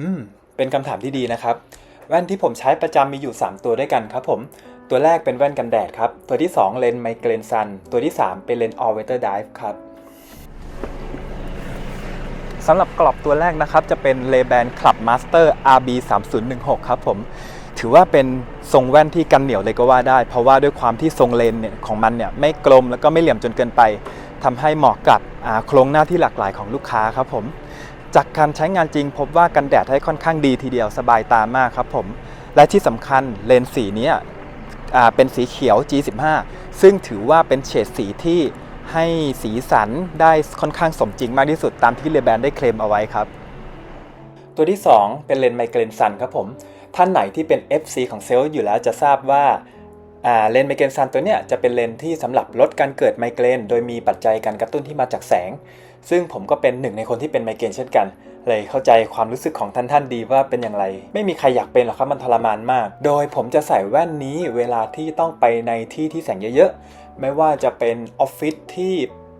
อืมเป็นคำถามที่ดีนะครับ แว่นที่ผมใช้ประจำมีอยู่ 3 ตัวด้วยกันครับผม ตัวแรกเป็นแว่นกันแดดครับ ตัวที่ 2 เลนส์ไมเกรนซัน ตัวที่ 3 เป็นเลนส์ all weather dive ครับสำหรับกรอบตัวแรกนะครับ จะเป็น Ray-Ban Club Master RB 3 0 1 6ครับผม ถือว่าเป็นทรงแว่นที่กันเหนียวเลยก็ว่าได้ เพราะว่าด้วยความที่ทรงเลนเนี่ยของมันเนี่ยไม่กลมแล้วก็ไม่เหลี่ยมจนเกินไปทำให้เหมาะกับโครงหน้าที่หลากหลายของลูกค้าครับผม จากการใช้งานจริงพบว่ากันแดดให้ค่อนข้างดีทีเดียวสบายตามากครับผม และที่สำคัญเลนส์สีนี้เป็นสีเขียว G15 ซึ่งถือว่าเป็นเฉดสีที่ให้สีสันได้ค่อนข้างสมจริงมากที่สุดตามที่เลแบนได้เคลมเอาไว้ครับ ตัวที่ 2 เป็นเลนส์ไมเกรนซันครับผม ท่านไหนที่เป็น FC ของเซลล์อยู่แล้วจะทราบว่าเลนส์ไมเกรนซันตัวเนี้ยจะเป็นเลนส์ที่สำหรับลดการเกิดไมเกรนโดยมีปัจจัยการกระตุ้นที่มาจากแสง ซึ่งผมก็เป็นหนึ่งในคนที่เป็นไมเกรนเช่นกัน เลยเข้าใจความรู้สึกของท่านท่านดีว่าเป็นอย่างไร ไม่มีใครอยากเป็นหรอกครับมันทรมานมาก โดยผมจะใส่แว่นนี้เวลาที่ต้องไปในที่ที่แสงเยอะๆ ไม่ว่าจะเป็นออฟฟิศที่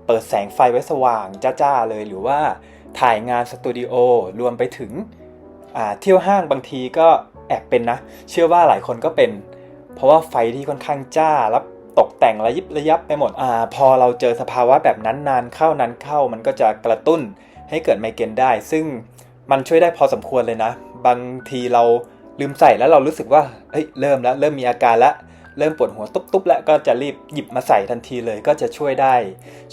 เปิดแสงไฟไว้สว่างจ้าๆเลยหรือว่าถ่ายงานสตูดิโอรวมไปถึงเที่ยวห้างบางทีก็แอบเป็นนะ เชื่อว่าหลายคนก็เป็น เพราะว่าไฟที่ค่อนข้างจ้าแล้ว ตกแต่งระยิบระยับไปหมดอาพอเราเจอสภาวะแบบนั้นนานเข้านานเข้ามันก็จะกระตุ้นให้เกิดไมเกรนได้ ซึ่งมันช่วยได้พอสมควรเลยนะ บางทีเราลืมใส่แล้วเรารู้สึกว่าเฮ้ยเริ่มแล้วเริ่มมีอาการแล้วเริ่มปวดหัวตุ๊บๆแล้วก็จะรีบหยิบมาใส่ทันทีเลยก็จะช่วยได้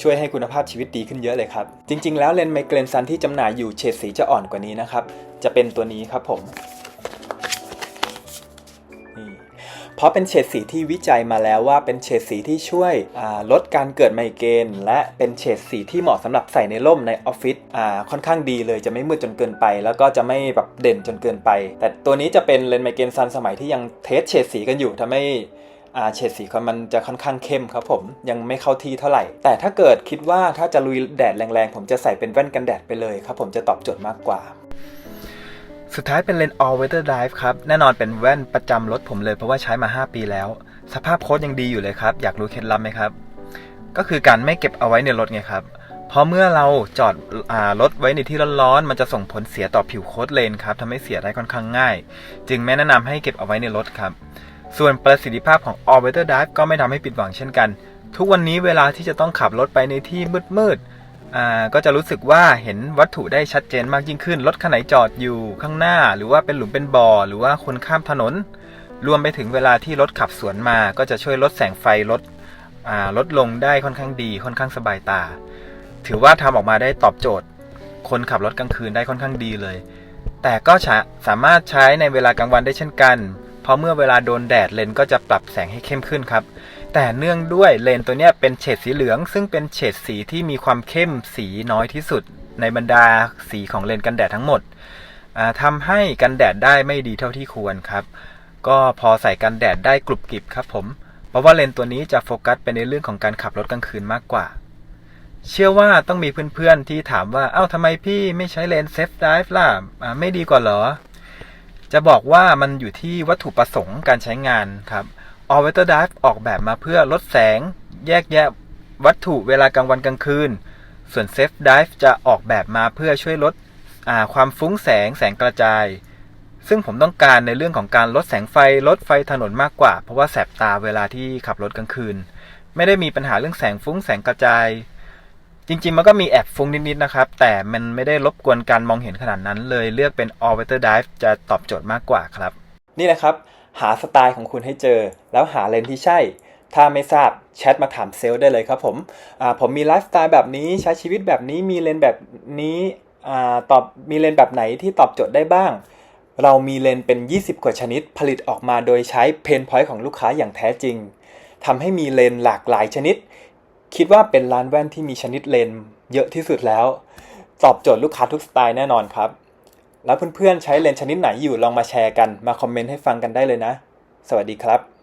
ช่วยให้คุณภาพชีวิตดีขึ้นเยอะเลยครับ จริง ๆ แล้วเลนส์ไมเกรนซันที่จำหน่ายอยู่เฉดสีจะอ่อนกว่านี้นะครับ จะเป็นตัวนี้ครับผม เพราะเป็นเฉดสีที่วิจัยมาแล้วว่าเป็นเฉดสีที่ช่วยลดการเกิดไมเกรนและเป็นเฉดสีที่เหมาะสำหรับใส่ในร่มในออฟฟิศค่อนข้างดีเลยจะไม่มืดจนเกินไป แล้วก็จะไม่แบบเด่นจนเกินไป แต่ตัวนี้จะเป็นเลนส์ไมเกรนซันสมัยที่ยังเทสเฉดสีกันอยู่ทำให้เฉดสีของมันจะค่อนข้างเข้มครับผมยังไม่เข้าที่เท่าไหร่ แต่ถ้าเกิดคิดว่าถ้าจะลุยแดดแรงๆ ผมจะใส่เป็นแว่นกันแดดไปเลยครับผมจะตอบโจทย์มากกว่า สุดท้ายเป็นเลนส์ all weather Drive ครับ แน่นอนเป็นแว่นประจำรถผมเลยเพราะว่าใช้มา 5 ปีแล้ว สภาพโค้ดยังดีอยู่เลยครับ อยากรู้เคล็ดลับไหมครับ ก็คือการไม่เก็บเอาไว้ในรถไงครับเพราะเมื่อเราจอดอรถไว้ในที่ร้อนๆ มันจะส่งผลเสียต่อผิวโค้ดเลนครับทำให้เสียได้ค่อนข้างง่าย จึงไม่แนะนำให้เก็บเอาไว้ในรถครับ ส่วนประสิทธิภาพของ all weather dive ก็ไม่ทำให้ผิดหวังเช่นกัน ทุกวันนี้เวลาที่จะต้องขับรถไปในที่มืดๆ ก็จะรู้สึกว่าเห็นวัตถุได้ชัดเจนมากยิ่งขึ้น รถคันไหนจอดอยู่ข้างหน้า หรือว่าเป็นหลุมเป็นบ่อ หรือว่าคนข้ามถนน รวมไปถึงเวลาที่รถขับสวนมา ก็จะช่วยลดแสงไฟลดลดลงได้ค่อนข้างดี ค่อนข้างสบายตา ถือว่าทำออกมาได้ตอบโจทย์ คนขับรถกลางคืนได้ค่อนข้างดีเลย แต่ก็สามารถใช้ในเวลากลางวันได้เช่นกัน เพราะเมื่อเวลาโดนแดดเลนก็จะปรับแสงให้เข้มขึ้นครับ แต่เนื่องด้วยเลนตัวเนี้ยเป็นเฉดสีเหลือง ซึ่งเป็นเฉดสีที่มีความเข้มสีน้อยที่สุด ในบรรดาสีของเลนกันแดดทั้งหมดอ่าทำให้กันแดดได้ไม่ดีเท่าที่ควรครับ ก็พอใส่กันแดดได้กรุบกริบครับผม เพราะว่าเลนตัวนี้จะโฟกัสไปในเรื่องของการขับรถกลางคืนมากกว่า เชื่อว่าต้องมีเพื่อนๆที่ถามว่า เอ้าทำไมพี่ไม่ใช้เลนเซฟไดฟ์ล่ะไม่ดีกว่าเหรอ จะบอกว่ามันอยู่ที่วัตถุประสงค์การใช้งานครับ All Weather Dive ออกแบบมาเพื่อลดแสง แยกแยะวัตถุเวลากลางวันกลางคืน ส่วน Safe Dive จะออกแบบมาเพื่อช่วยลดความฟุ้งแสงแสงกระจาย ซึ่งผมต้องการในเรื่องของการลดแสงไฟลดไฟถนนมากกว่า เพราะว่าแสบตาเวลาที่ขับรถกลางคืน ไม่ได้มีปัญหาเรื่องแสงฟุ้งแสงกระจาย จริงๆ มันก็มีแอบฟุ้งนิดๆนะครับ แต่มันไม่ได้รบกวนการมองเห็นขนาดนั้นเลยเลือกเป็น All Weather Dive จะตอบโจทย์มากกว่าครับ นี่แหละครับ หาสไตล์ของคุณให้เจอ แล้วหาเลนที่ใช่ ถ้าไม่ทราบแชทมาถามเซลล์ได้เลยครับผมผมมีไลฟ์สไตล์แบบนี้ใช้ชีวิตแบบนี้มีเลนแบบนี้ตอบมีเลนแบบไหนที่ตอบโจทย์ได้บ้าง เรามีเลนเป็น 20 กว่าชนิดผลิตออกมาโดยใช้เพนพอยต์ของลูกค้าอย่างแท้จริงทำให้มีเลนหลากหลายชนิด คิดว่าเป็นร้านแว่นที่มีชนิดเลนเยอะที่สุดแล้ว ตอบโจทย์ลูกค้าทุกสไตล์แน่นอนครับ แล้วเพื่อนๆใช้เลนส์ชนิดไหนอยู่ลองมาแชร์กันมาคอมเมนต์ให้ฟังกันได้เลยนะ สวัสดีครับ